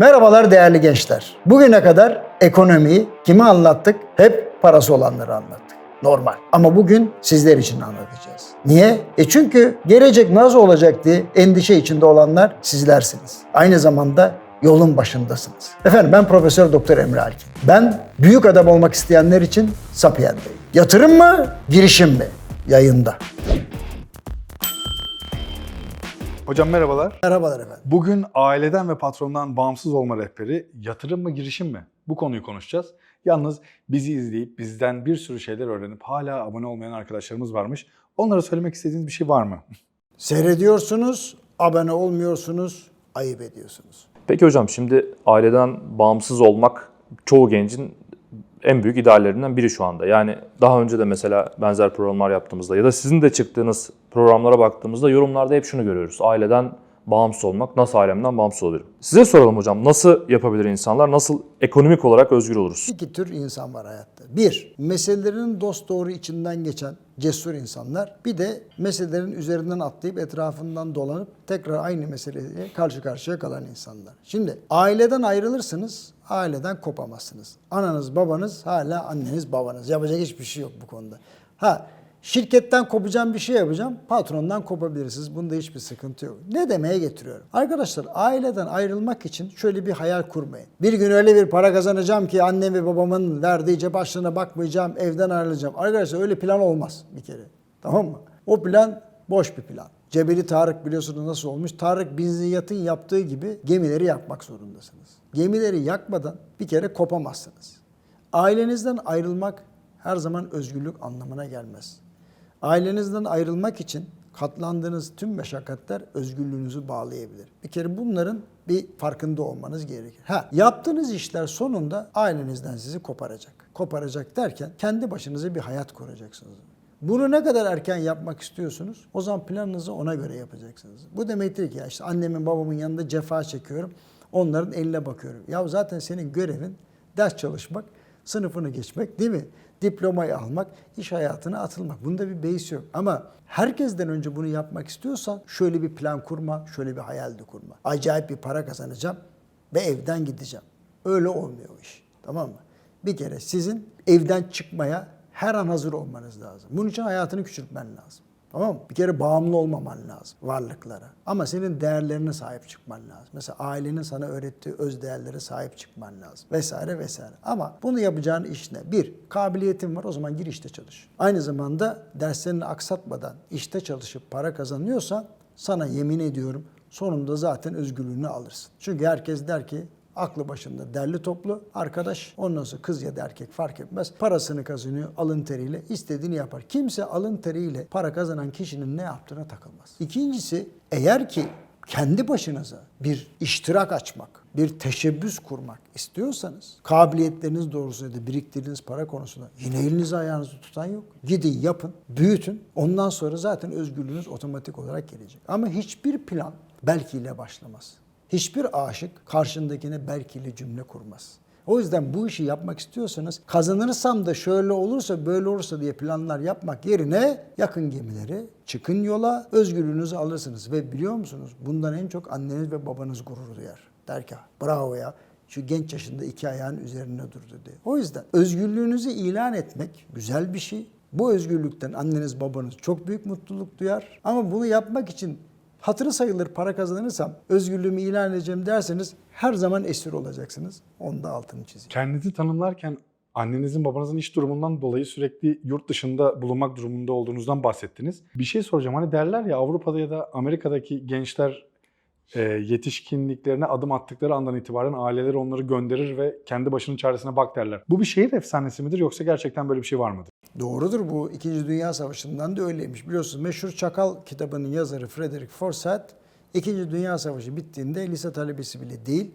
Merhabalar değerli gençler. Bugüne kadar ekonomiyi kime anlattık? Hep parası olanları anlattık. Normal. Ama bugün sizler için anlatacağız. Niye? E çünkü gelecek nasıl olacak diye endişe içinde olanlar sizlersiniz. Aynı zamanda yolun başındasınız. Efendim ben Profesör Doktor Emre Alkin. Ben büyük adam olmak isteyenler için Sapient'teyim. Yatırım mı, girişim mi? Yayında. Hocam merhabalar. Merhabalar efendim. Bugün aileden ve patrondan bağımsız olma rehberi yatırım mı girişim mi? Bu konuyu konuşacağız. Yalnız bizi izleyip bizden bir sürü şeyler öğrenip hala abone olmayan arkadaşlarımız varmış. Onlara söylemek istediğiniz bir şey var mı? Seyrediyorsunuz, abone olmuyorsunuz, ayıp ediyorsunuz. Peki hocam şimdi aileden bağımsız olmak çoğu gencin en büyük ideallerinden biri şu anda. Yani daha önce de mesela benzer programlar yaptığımızda ya da sizin de çıktığınız programlara baktığımızda yorumlarda hep şunu görüyoruz. Aileden bağımsız olmak, nasıl ailemden bağımsız olurum? Size soralım hocam, nasıl yapabilir insanlar, nasıl ekonomik olarak özgür oluruz? İki tür insan var hayatta. Bir, meselelerin dost doğru içinden geçen cesur insanlar. Bir de meselelerin üzerinden atlayıp etrafından dolanıp tekrar aynı meseleye karşı karşıya kalan insanlar. Şimdi aileden ayrılırsınız, aileden kopamazsınız. Ananız babanız hala anneniz babanız. Yapacak hiçbir şey yok bu konuda. Ha Şirketten kopacağım bir şey yapacağım. Patrondan kopabilirsiniz. Bunda hiçbir sıkıntı yok. Ne demeye getiriyorum? Arkadaşlar aileden ayrılmak için şöyle bir hayal kurmayın. Bir gün öyle bir para kazanacağım ki annem ve babamın verdiği cep harçlığına bakmayacağım, evden ayrılacağım. Arkadaşlar öyle plan olmaz bir kere. Tamam mı? O plan boş bir plan. Cebeli Tarık biliyorsunuz nasıl olmuş? Tarık bin Ziyat'ın yaptığı gibi gemileri yakmak zorundasınız. Gemileri yakmadan bir kere kopamazsınız. Ailenizden ayrılmak her zaman özgürlük anlamına gelmez. Ailenizden ayrılmak için katlandığınız tüm meşakkatler özgürlüğünüzü bağlayabilir. Bir kere bunların bir farkında olmanız gerekir. Ha, yaptığınız işler sonunda ailenizden sizi koparacak. Koparacak derken kendi başınıza bir hayat kuracaksınız. Bunu ne kadar erken yapmak istiyorsunuz? O zaman planınızı ona göre yapacaksınız. Bu demektir ki ya işte annemin babamın yanında cefa çekiyorum. Onların eline bakıyorum. Ya zaten senin görevin ders çalışmak, sınıfını geçmek değil mi? Diplomayı almak, iş hayatına atılmak. Bunda bir beis yok. Ama herkesten önce bunu yapmak istiyorsan şöyle bir plan kurma, şöyle bir hayal de kurma. Acayip bir para kazanacağım ve evden gideceğim. Öyle olmuyor iş. Tamam mı? Bir kere sizin evden çıkmaya her an hazır olmanız lazım. Bunun için hayatını küçültmen lazım. Tamam mı? Bir kere bağımlı olmaman lazım varlıklara. Ama senin değerlerine sahip çıkman lazım. Mesela ailenin sana öğrettiği öz değerlere sahip çıkman lazım. Vesaire vesaire. Ama bunu yapacağın iş ne? Bir, kabiliyetin var o zaman gir işte çalış. Aynı zamanda derslerini aksatmadan işte çalışıp para kazanıyorsan sana yemin ediyorum sonunda zaten özgürlüğünü alırsın. Çünkü herkes der ki aklı başında derli toplu arkadaş ondan sonra kız ya da erkek fark etmez parasını kazanıyor alın teriyle istediğini yapar. Kimse alın teriyle para kazanan kişinin ne yaptığına takılmaz. İkincisi eğer ki kendi başınıza bir iştirak açmak, bir teşebbüs kurmak istiyorsanız kabiliyetleriniz doğrusunda biriktirdiğiniz para konusunda yine elinizi ayağınızı tutan yok. Gidin yapın, büyütün. Ondan sonra zaten özgürlüğünüz otomatik olarak gelecek. Ama hiçbir plan belkiyle başlamaz. Hiçbir aşık karşındakine belkiyle cümle kurmaz. O yüzden bu işi yapmak istiyorsanız kazanırsam da şöyle olursa böyle olursa diye planlar yapmak yerine yakın gemileri çıkın yola özgürlüğünüzü alırsınız. Ve biliyor musunuz bundan en çok anneniz ve babanız gurur duyar. Der ki bravo ya şu genç yaşında iki ayağın üzerine durdu diye. O yüzden özgürlüğünüzü ilan etmek güzel bir şey. Bu özgürlükten anneniz babanız çok büyük mutluluk duyar. Ama bunu yapmak için hatırı sayılır para kazanırsam özgürlüğümü ilan edeceğim derseniz her zaman esir olacaksınız. Onu da altını çizeyim. Kendinizi tanımlarken annenizin babanızın iş durumundan dolayı sürekli yurt dışında bulunmak durumunda olduğunuzdan bahsettiniz. Bir şey soracağım. Hani derler ya Avrupa'da ya da Amerika'daki gençler e, yetişkinliklerine adım attıkları andan itibaren aileleri onları gönderir ve kendi başının çaresine bak derler. Bu bir şehir efsanesi midir yoksa gerçekten böyle bir şey var mıdır? Doğrudur bu İkinci Dünya Savaşı'ndan da öyleymiş. Biliyorsunuz meşhur Çakal kitabının yazarı Frederick Forsyth İkinci Dünya Savaşı bittiğinde lise talebesi bile değil.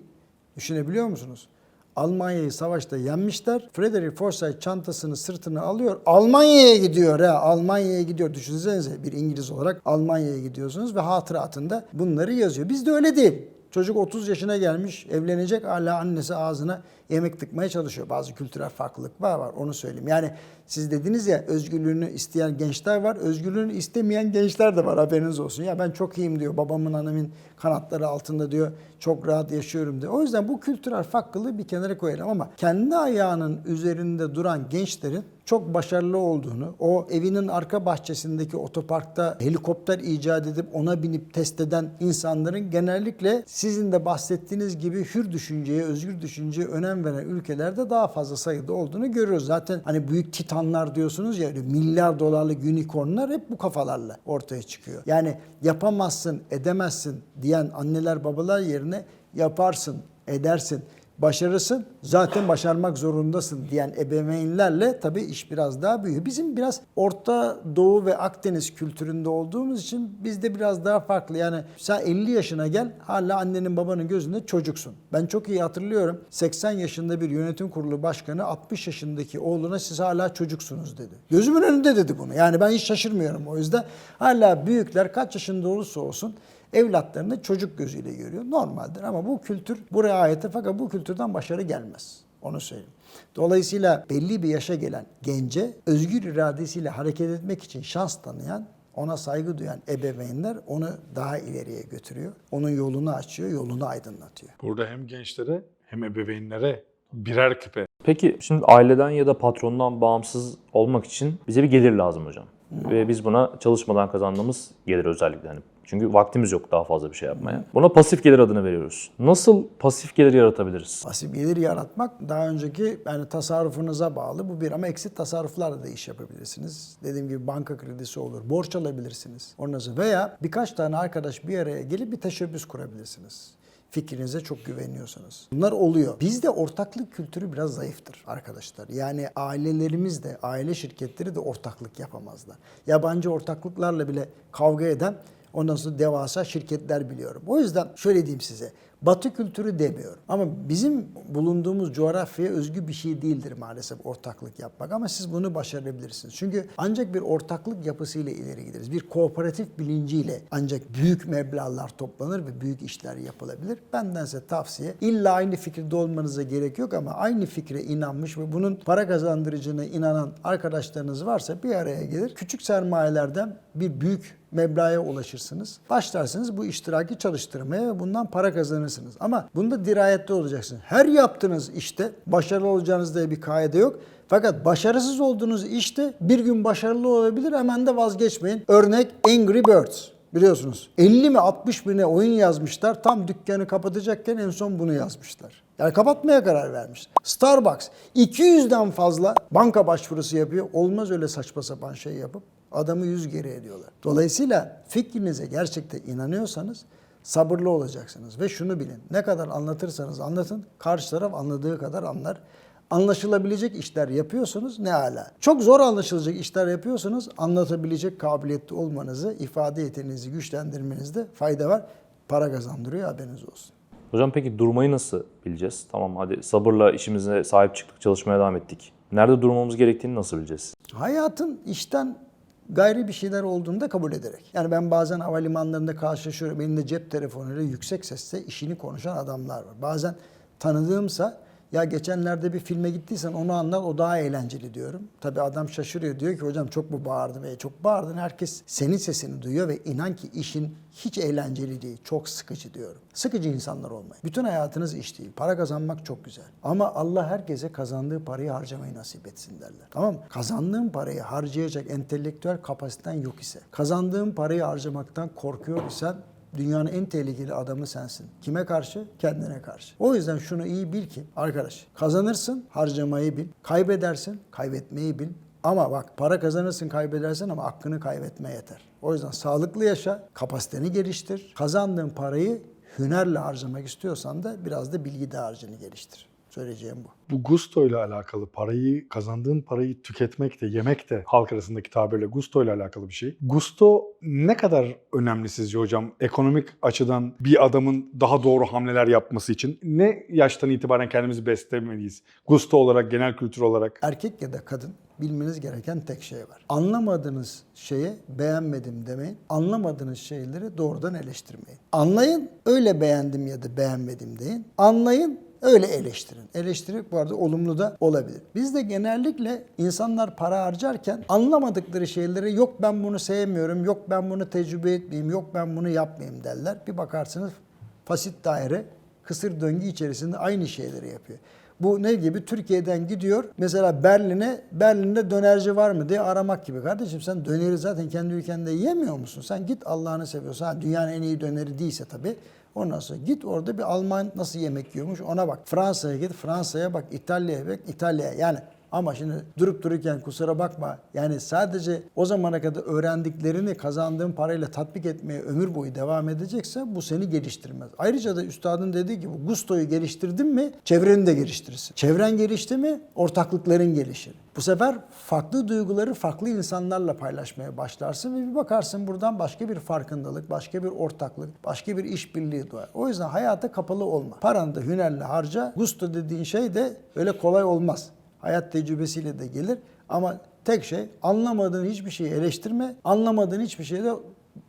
Düşünebiliyor musunuz? Almanya'yı savaşta yenmişler. Frederick Forsyth çantasını sırtına alıyor. Almanya'ya gidiyor ha. Almanya'ya gidiyor. Düşünsenize bir İngiliz olarak Almanya'ya gidiyorsunuz ve hatıratında bunları yazıyor. Bizde öyle değil. Çocuk 30 yaşına gelmiş, evlenecek hala annesi ağzına yemek tıkmaya çalışıyor. Bazı kültürel farklılık var var onu söyleyeyim. Yani siz dediniz ya özgürlüğünü isteyen gençler var, özgürlüğünü istemeyen gençler de var haberiniz olsun. Ya ben çok iyiyim diyor, babamın annemin kanatları altında diyor, çok rahat yaşıyorum diyor. O yüzden bu kültürel farklılığı bir kenara koyalım ama kendi ayağının üzerinde duran gençlerin çok başarılı olduğunu, o evinin arka bahçesindeki otoparkta helikopter icat edip ona binip test eden insanların genellikle sizin de bahsettiğiniz gibi hür düşünceye, özgür düşünceye önem veren ülkelerde daha fazla sayıda olduğunu görüyoruz. Zaten hani büyük titanlar diyorsunuz ya, milyar dolarlık unicornlar hep bu kafalarla ortaya çıkıyor. Yani yapamazsın, edemezsin diyen anneler babalar yerine yaparsın, edersin başarısın zaten başarmak zorundasın diyen ebeveynlerle tabii iş biraz daha büyüyor. Bizim biraz Orta Doğu ve Akdeniz kültüründe olduğumuz için bizde biraz daha farklı. Yani sen 50 yaşına gel hala annenin babanın gözünde çocuksun. Ben çok iyi hatırlıyorum 80 yaşında bir yönetim kurulu başkanı 60 yaşındaki oğluna siz hala çocuksunuz dedi. Gözümün önünde dedi bunu. Yani ben hiç şaşırmıyorum o yüzden. Hala büyükler kaç yaşında olursa olsun evlatlarını çocuk gözüyle görüyor. Normaldir ama bu kültür buraya aittir fakat bu kültürden başarı gelmez. Onu söyleyeyim. Dolayısıyla belli bir yaşa gelen gence özgür iradesiyle hareket etmek için şans tanıyan, ona saygı duyan ebeveynler onu daha ileriye götürüyor. Onun yolunu açıyor, yolunu aydınlatıyor. Burada hem gençlere hem ebeveynlere birer küpe Peki şimdi aileden ya da patrondan bağımsız olmak için bize bir gelir lazım hocam. Ve biz buna çalışmadan kazandığımız gelir özellikle. Hani çünkü vaktimiz yok daha fazla bir şey yapmaya. Buna pasif gelir adını veriyoruz. Nasıl pasif gelir yaratabiliriz? Pasif gelir yaratmak daha önceki yani tasarrufunuza bağlı. Bu bir ama eksit tasarruflarla da iş yapabilirsiniz. Dediğim gibi banka kredisi olur. Borç alabilirsiniz. Ondan veya birkaç tane arkadaş bir araya gelip bir teşebbüs kurabilirsiniz. Fikrinize çok güveniyorsanız. Bunlar oluyor. Bizde ortaklık kültürü biraz zayıftır arkadaşlar. Yani ailelerimiz de, aile şirketleri de ortaklık yapamazlar. Yabancı ortaklıklarla bile kavga eden Ondan sonra devasa şirketler biliyorum. O yüzden şöyle diyeyim size. Batı kültürü demiyorum. Ama bizim bulunduğumuz coğrafyaya özgü bir şey değildir maalesef ortaklık yapmak. Ama siz bunu başarabilirsiniz. Çünkü ancak bir ortaklık yapısıyla ileri gideriz. Bir kooperatif bilinciyle ancak büyük meblağlar toplanır ve büyük işler yapılabilir. Bendense tavsiye illa aynı fikirde olmanıza gerek yok ama aynı fikre inanmış ve bunun para kazandırıcına inanan arkadaşlarınız varsa bir araya gelir. Küçük sermayelerden bir büyük meblağa ulaşırsınız. Başlarsınız bu iştiraki çalıştırmaya ve bundan para kazanırsınız. Ama bunda dirayetli olacaksınız. Her yaptığınız işte başarılı olacağınız diye bir kaide yok. Fakat başarısız olduğunuz işte bir gün başarılı olabilir hemen de vazgeçmeyin. Örnek Angry Birds. Biliyorsunuz 50 mi 60 bine oyun yazmışlar. Tam dükkanı kapatacakken en son bunu yazmışlar. Yani kapatmaya karar vermiş. Starbucks 200'den fazla banka başvurusu yapıyor. Olmaz öyle saçma sapan şey yapıp adamı yüz geri ediyorlar. Dolayısıyla fikrinize gerçekten inanıyorsanız sabırlı olacaksınız. Ve şunu bilin ne kadar anlatırsanız anlatın karşı taraf anladığı kadar anlar. Anlaşılabilecek işler yapıyorsunuz ne ala. Çok zor anlaşılacak işler yapıyorsanız anlatabilecek kabiliyetli olmanızı, ifade yeteneğinizi güçlendirmenizde fayda var. Para kazandırıyor haberiniz olsun. Hocam peki durmayı nasıl bileceğiz? Tamam hadi sabırla işimize sahip çıktık, çalışmaya devam ettik. Nerede durmamız gerektiğini nasıl bileceğiz? Hayatın işten gayri bir şeyler olduğunda kabul ederek. Yani ben bazen havalimanlarında karşılaşıyorum. Elinde cep telefonuyla yüksek sesle işini konuşan adamlar var. Bazen tanıdığımsa ya geçenlerde bir filme gittiysen onu anlat o daha eğlenceli diyorum. Tabii adam şaşırıyor diyor ki hocam çok mu bağırdın? E, çok bağırdın herkes senin sesini duyuyor ve inan ki işin hiç eğlenceli değil. Çok sıkıcı diyorum. Sıkıcı insanlar olmayın. Bütün hayatınız iş değil. Para kazanmak çok güzel. Ama Allah herkese kazandığı parayı harcamayı nasip etsin derler. Tamam mı? Kazandığın parayı harcayacak entelektüel kapasiten yok ise, kazandığın parayı harcamaktan korkuyor isen Dünyanın en tehlikeli adamı sensin. Kime karşı? Kendine karşı. O yüzden şunu iyi bil ki arkadaş kazanırsın harcamayı bil. Kaybedersin kaybetmeyi bil. Ama bak para kazanırsın kaybedersin ama hakkını kaybetme yeter. O yüzden sağlıklı yaşa, kapasiteni geliştir. Kazandığın parayı hünerle harcamak istiyorsan da biraz da bilgi dağarcığını geliştir. Söyleyeceğim bu. Bu gusto ile alakalı parayı, kazandığın parayı tüketmek de, yemek de halk arasındaki tabirle gusto ile alakalı bir şey. Gusto ne kadar önemli sizce hocam? Ekonomik açıdan bir adamın daha doğru hamleler yapması için ne yaştan itibaren kendimizi beslemeliyiz? Gusto olarak, genel kültür olarak. Erkek ya da kadın bilmeniz gereken tek şey var. Anlamadığınız şeye beğenmedim demeyin. Anlamadığınız şeyleri doğrudan eleştirmeyin. Anlayın, öyle beğendim ya da beğenmedim deyin. Anlayın, öyle eleştirin. Eleştiri bu arada olumlu da olabilir. Biz de genellikle insanlar para harcarken anlamadıkları şeyleri yok ben bunu sevmiyorum, yok ben bunu tecrübe etmeyeyim, yok ben bunu yapmayayım derler. Bir bakarsınız fasit daire kısır döngü içerisinde aynı şeyleri yapıyor. Bu ne gibi? Türkiye'den gidiyor. Mesela Berlin'e, Berlin'de dönerci var mı diye aramak gibi. Kardeşim sen döneri zaten kendi ülkende yiyemiyor musun? Sen git Allah'ını seviyorsan. Dünyanın en iyi döneri değilse tabii. Ondan sonra git orada bir Alman nasıl yemek yiyormuş ona bak. Fransa'ya git, Fransa'ya bak. İtalya'ya bak, İtalya'ya. Yani ama şimdi durup dururken kusura bakma yani sadece o zamana kadar öğrendiklerini kazandığın parayla tatbik etmeye ömür boyu devam edecekse bu seni geliştirmez. Ayrıca da üstadın dediği gibi gustoyu geliştirdin mi çevreni de geliştirirsin. Çevren gelişti mi ortaklıkların gelişir. Bu sefer farklı duyguları farklı insanlarla paylaşmaya başlarsın ve bir bakarsın buradan başka bir farkındalık, başka bir ortaklık, başka bir işbirliği doğar. O yüzden hayata kapalı olma. Paranı da hünerle harca. Gusto dediğin şey de öyle kolay olmaz. Hayat tecrübesiyle de gelir ama tek şey anlamadığın hiçbir şeyi eleştirme, anlamadığın hiçbir şeyi de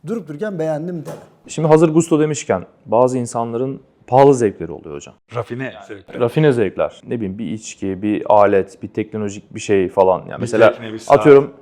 durup dururken beğendim deme. Şimdi hazır gusto demişken bazı insanların pahalı zevkleri oluyor hocam. Rafine zevkler. Rafine zevkler. Ne bileyim bir içki, bir alet, bir teknolojik bir şey falan. Yani mesela tekne, bir saat. atıyorum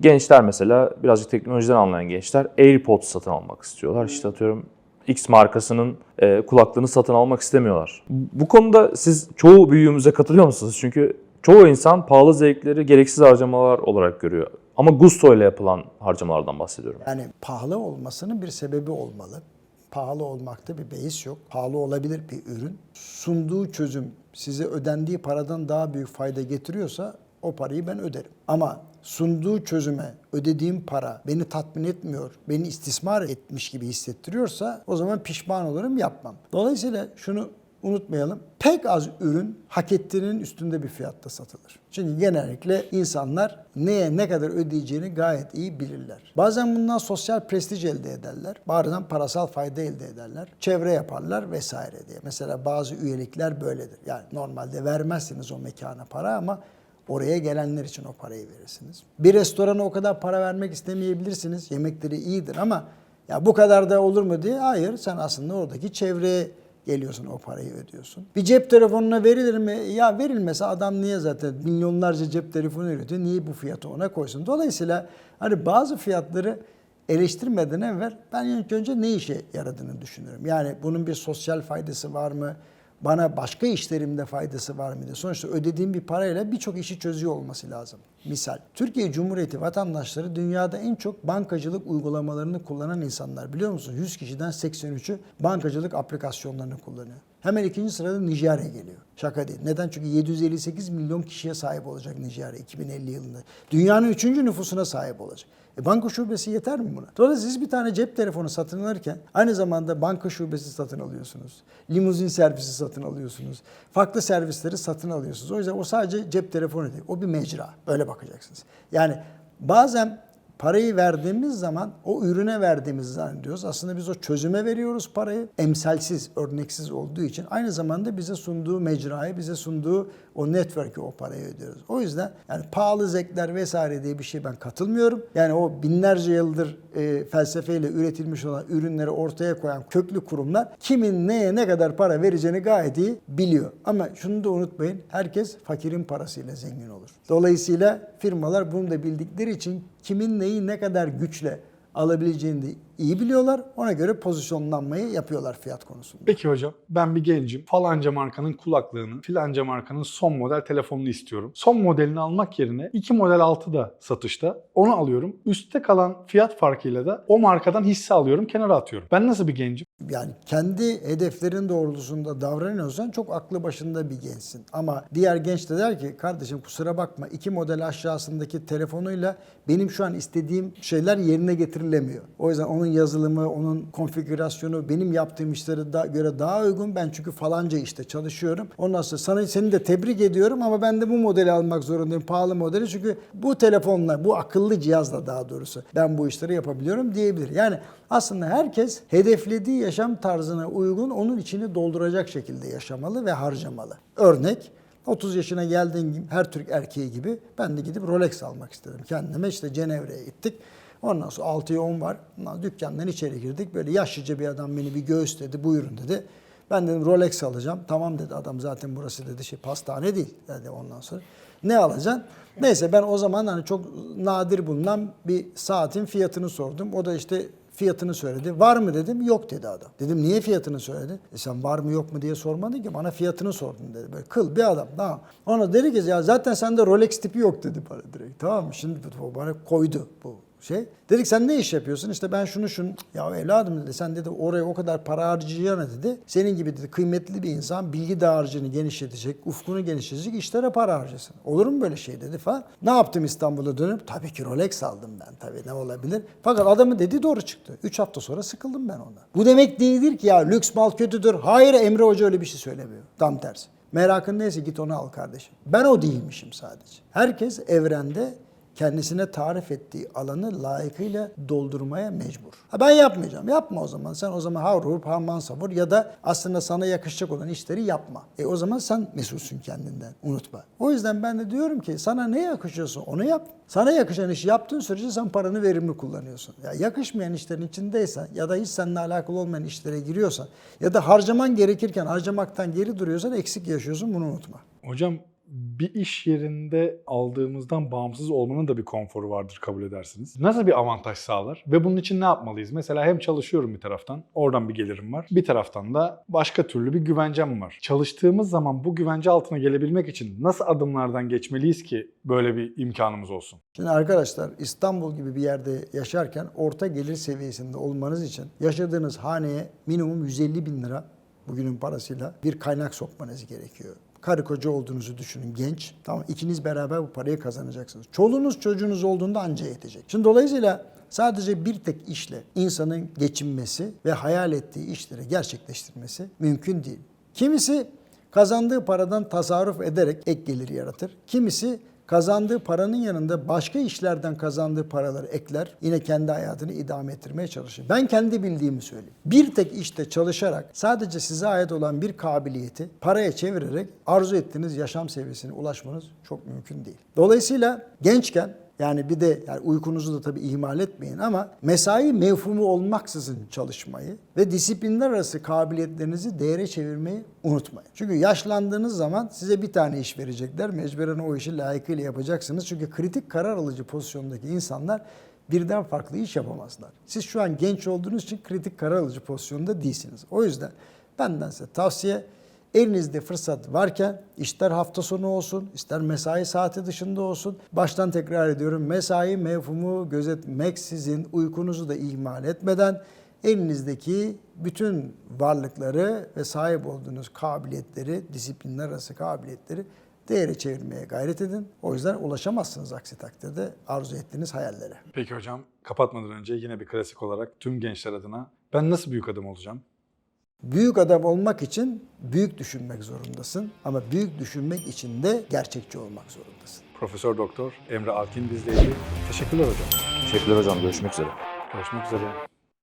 gençler mesela birazcık teknolojiden anlayan gençler AirPods satın almak istiyorlar. İşte atıyorum X markasının e, kulaklığını satın almak istemiyorlar. Bu konuda siz çoğu büyüğümüze katılıyor musunuz? Çünkü çoğu insan pahalı zevkleri gereksiz harcamalar olarak görüyor. Ama gusto ile yapılan harcamalardan bahsediyorum. Yani pahalı olmasının bir sebebi olmalı. Pahalı olmakta bir beis yok. Pahalı olabilir bir ürün. Sunduğu çözüm size ödendiği paradan daha büyük fayda getiriyorsa o parayı ben öderim. Ama sunduğu çözüme ödediğim para beni tatmin etmiyor, beni istismar etmiş gibi hissettiriyorsa o zaman pişman olurum yapmam. Dolayısıyla şunu unutmayalım. Pek az ürün hak ettiğinin üstünde bir fiyatta satılır. Çünkü genellikle insanlar neye ne kadar ödeyeceğini gayet iyi bilirler. Bazen bundan sosyal prestij elde ederler. Bazen parasal fayda elde ederler. Çevre yaparlar vesaire diye. Mesela bazı üyelikler böyledir. Yani normalde vermezsiniz o mekana para ama Oraya gelenler için o parayı verirsiniz. Bir restorana o kadar para vermek istemeyebilirsiniz. Yemekleri iyidir ama ya bu kadar da olur mu diye hayır sen aslında oradaki çevreye geliyorsun o parayı ödüyorsun. Bir cep telefonuna verilir mi? Ya verilmese adam niye zaten milyonlarca cep telefonu üretiyor? Niye bu fiyatı ona koysun? Dolayısıyla hani bazı fiyatları eleştirmeden evvel ben ilk önce ne işe yaradığını düşünüyorum. Yani bunun bir sosyal faydası var mı? Bana başka işlerimde faydası var mıydı? Sonuçta ödediğim bir parayla birçok işi çözüyor olması lazım. Misal, Türkiye Cumhuriyeti vatandaşları dünyada en çok bankacılık uygulamalarını kullanan insanlar. Biliyor musunuz? 100 kişiden 83'ü bankacılık aplikasyonlarını kullanıyor. Hemen ikinci sırada Nijerya geliyor. Şaka değil. Neden? Çünkü 758 milyon kişiye sahip olacak Nijerya 2050 yılında. Dünyanın üçüncü nüfusuna sahip olacak. E banka şubesi yeter mi buna? Dolayısıyla siz bir tane cep telefonu satın alırken aynı zamanda banka şubesi satın alıyorsunuz. Limuzin servisi satın alıyorsunuz. Farklı servisleri satın alıyorsunuz. O yüzden o sadece cep telefonu değil. O bir mecra. Öyle bakacaksınız. Yani bazen parayı verdiğimiz zaman o ürüne verdiğimizi zannediyoruz. Aslında biz o çözüme veriyoruz parayı. Emsalsiz, örneksiz olduğu için aynı zamanda bize sunduğu mecrayı, bize sunduğu o network'e o parayı ödüyoruz. O yüzden yani pahalı zevkler vesaire diye bir şey ben katılmıyorum. Yani o binlerce yıldır e, felsefeyle üretilmiş olan ürünleri ortaya koyan köklü kurumlar kimin neye ne kadar para vereceğini gayet iyi biliyor. Ama şunu da unutmayın. Herkes fakirin parasıyla zengin olur. Dolayısıyla firmalar bunu da bildikleri için kimin neyi ne kadar güçle alabileceğini iyi biliyorlar. Ona göre pozisyonlanmayı yapıyorlar fiyat konusunda. Peki hocam ben bir gencim. Falanca markanın kulaklığını, filanca markanın son model telefonunu istiyorum. Son modelini almak yerine iki model altı da satışta. Onu alıyorum. Üstte kalan fiyat farkıyla da o markadan hisse alıyorum, kenara atıyorum. Ben nasıl bir gencim? Yani kendi hedeflerin doğrultusunda davranıyorsan çok aklı başında bir gençsin. Ama diğer genç de der ki kardeşim kusura bakma iki model aşağısındaki telefonuyla benim şu an istediğim şeyler yerine getirilemiyor. O yüzden onun yazılımı, onun konfigürasyonu benim yaptığım işlere da, göre daha uygun. Ben çünkü falanca işte çalışıyorum. Ondan sonra sana seni de tebrik ediyorum ama ben de bu modeli almak zorundayım. Pahalı modeli çünkü bu telefonla, bu akıllı cihazla daha doğrusu ben bu işleri yapabiliyorum diyebilir. Yani aslında herkes hedeflediği yaşam tarzına uygun onun içini dolduracak şekilde yaşamalı ve harcamalı. Örnek 30 yaşına geldiğin gibi her Türk erkeği gibi ben de gidip Rolex almak istedim. Kendime işte Cenevre'ye gittik. Ondan sonra 6'ya 10 var. Ondan dükkandan içeri girdik. Böyle yaşlıca bir adam beni bir göğüsledi. Buyurun dedi. Ben dedim Rolex alacağım. Tamam dedi adam zaten burası dedi şey pastane değil dedi ondan sonra. Ne alacaksın? Neyse ben o zaman hani çok nadir bulunan bir saatin fiyatını sordum. O da işte fiyatını söyledi. Var mı dedim. Yok dedi adam. Dedim niye fiyatını söyledi? E sen var mı yok mu diye sormadın ki bana fiyatını sordun dedi. Böyle kıl bir adam. Tamam. Ona dedi ki ya zaten sende Rolex tipi yok dedi bana direkt. Tamam mı? Şimdi bana koydu bu şey. Dedik sen ne iş yapıyorsun? İşte ben şunu şunu. Ya evladım dedi sen dedi oraya o kadar para harcayacağına dedi. Senin gibi dedi kıymetli bir insan bilgi dağarcığını genişletecek, ufkunu genişletecek işlere para harcasın. Olur mu böyle şey dedi falan. Ne yaptım İstanbul'a dönüp? Tabii ki Rolex aldım ben tabii ne olabilir. Fakat adamın dediği doğru çıktı. 3 hafta sonra sıkıldım ben ondan. Bu demek değildir ki ya lüks mal kötüdür. Hayır Emre Hoca öyle bir şey söylemiyor. Tam tersi. Merakın neyse git onu al kardeşim. Ben o değilmişim sadece. Herkes evrende kendisine tarif ettiği alanı layıkıyla doldurmaya mecbur. Ha ben yapmayacağım. Yapma o zaman. Sen o zaman havrur, parman savur ya da aslında sana yakışacak olan işleri yapma. E o zaman sen mesulsün kendinden. Unutma. O yüzden ben de diyorum ki sana ne yakışıyorsa onu yap. Sana yakışan işi yaptığın sürece sen paranı verimli kullanıyorsun. Ya yakışmayan işlerin içindeysen ya da hiç seninle alakalı olmayan işlere giriyorsan ya da harcaman gerekirken harcamaktan geri duruyorsan eksik yaşıyorsun bunu unutma. Hocam bir iş yerinde aldığımızdan bağımsız olmanın da bir konforu vardır kabul edersiniz. Nasıl bir avantaj sağlar ve bunun için ne yapmalıyız? Mesela hem çalışıyorum bir taraftan, oradan bir gelirim var. Bir taraftan da başka türlü bir güvencem var. Çalıştığımız zaman bu güvence altına gelebilmek için nasıl adımlardan geçmeliyiz ki böyle bir imkanımız olsun? Şimdi arkadaşlar İstanbul gibi bir yerde yaşarken orta gelir seviyesinde olmanız için yaşadığınız haneye minimum 150 bin lira bugünün parasıyla bir kaynak sokmanız gerekiyor. Karı koca olduğunuzu düşünün genç. Tamam ikiniz beraber bu parayı kazanacaksınız. Çoluğunuz çocuğunuz olduğunda anca yetecek. Şimdi dolayısıyla sadece bir tek işle insanın geçinmesi ve hayal ettiği işleri gerçekleştirmesi mümkün değil. Kimisi kazandığı paradan tasarruf ederek ek gelir yaratır. Kimisi kazandığı paranın yanında başka işlerden kazandığı paraları ekler. Yine kendi hayatını idame ettirmeye çalışır. Ben kendi bildiğimi söyleyeyim. Bir tek işte çalışarak sadece size ait olan bir kabiliyeti paraya çevirerek arzu ettiğiniz yaşam seviyesine ulaşmanız çok mümkün değil. Dolayısıyla gençken yani bir de yani uykunuzu da tabii ihmal etmeyin ama mesai mevhumu olmaksızın çalışmayı ve disiplinler arası kabiliyetlerinizi değere çevirmeyi unutmayın. Çünkü yaşlandığınız zaman size bir tane iş verecekler. Mecburen o işi layıkıyla yapacaksınız. Çünkü kritik karar alıcı pozisyondaki insanlar birden farklı iş yapamazlar. Siz şu an genç olduğunuz için kritik karar alıcı pozisyonda değilsiniz. O yüzden benden size tavsiye Elinizde fırsat varken ister hafta sonu olsun, ister mesai saati dışında olsun. Baştan tekrar ediyorum mesai mevhumu gözetmeksizin uykunuzu da ihmal etmeden elinizdeki bütün varlıkları ve sahip olduğunuz kabiliyetleri, disiplinler arası kabiliyetleri değere çevirmeye gayret edin. O yüzden ulaşamazsınız aksi takdirde arzu ettiğiniz hayallere. Peki hocam kapatmadan önce yine bir klasik olarak tüm gençler adına ben nasıl büyük adam olacağım? Büyük adam olmak için büyük düşünmek zorundasın ama büyük düşünmek için de gerçekçi olmak zorundasın. Profesör Doktor Emre Alkin bizdeydi. Teşekkürler hocam. Teşekkürler hocam. Görüşmek üzere. Görüşmek üzere.